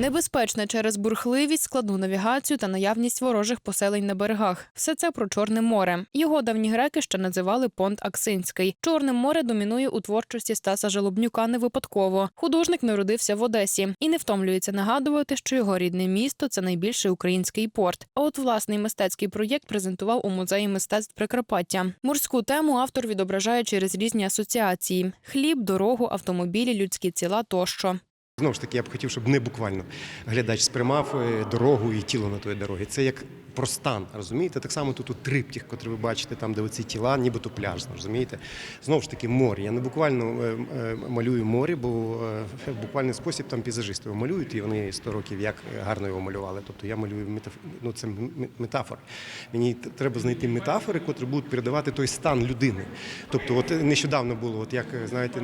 Небезпечне через бурхливість, складну навігацію та наявність ворожих поселень на берегах. Все це про Чорне море. Його давні греки ще називали Понт Аксинський. Чорне море домінує у творчості Стаса Желобнюка не випадково. Художник народився в Одесі і не втомлюється нагадувати, що його рідне місто це найбільший український порт. А от власний мистецький проєкт презентував у музеї мистецтв Прикарпаття. Морську тему автор відображає через різні асоціації: хліб, дорогу, автомобілі, людські тіла тощо. Знову ж таки, я б хотів, щоб не буквально глядач сприймав е, дорогу і тіло на тої дороги. Це як про стан, розумієте? Так само тут у триптіх, котрий ви бачите, там, де оці тіла, нібито пляж, розумієте? Знову ж таки, море. Я не буквально е, е, малюю море, бо в буквальний спосіб там пейзажисти його малюють, і вони 100 років як гарно його малювали. Тобто я малюю метаф... ну, це метафори. Мені треба знайти метафори, котрі будуть передавати той стан людини. Тобто, от нещодавно було, от як знаєте,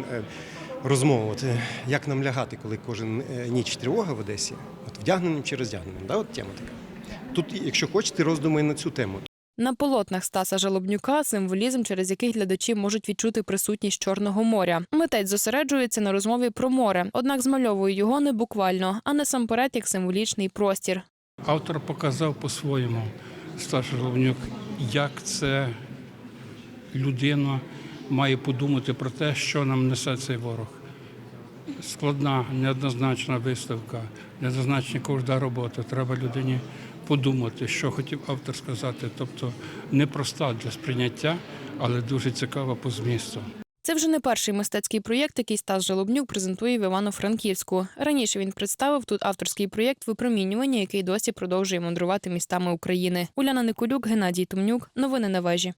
от, е, як нам лягати, коли кожен е, ніч тривога в Одесі, от вдягненим чи роздягненим. Да, от тема така. Тут, якщо хочете, роздуми на цю тему. На полотнах Стаса Жалобнюка символізм, через який глядачі можуть відчути присутність Чорного моря. Митець зосереджується на розмові про море, однак змальовує його не буквально, а насамперед як символічний простір. Автор показав по-своєму Стас Головнюк, як це людина має подумати про те, що нам несе цей ворог. Складна, неоднозначна виставка, неоднозначна кожна робота. Треба людині подумати, що хотів автор сказати. Тобто непроста для сприйняття, але дуже цікава по змісту. Це вже не перший мистецький проєкт, який Стас Жалобнюк презентує в Івано-Франківську. Раніше він представив тут авторський проєкт випромінювання, який досі продовжує мандрувати містами України. Уляна Николюк, Геннадій Тумнюк. Новини на вежі.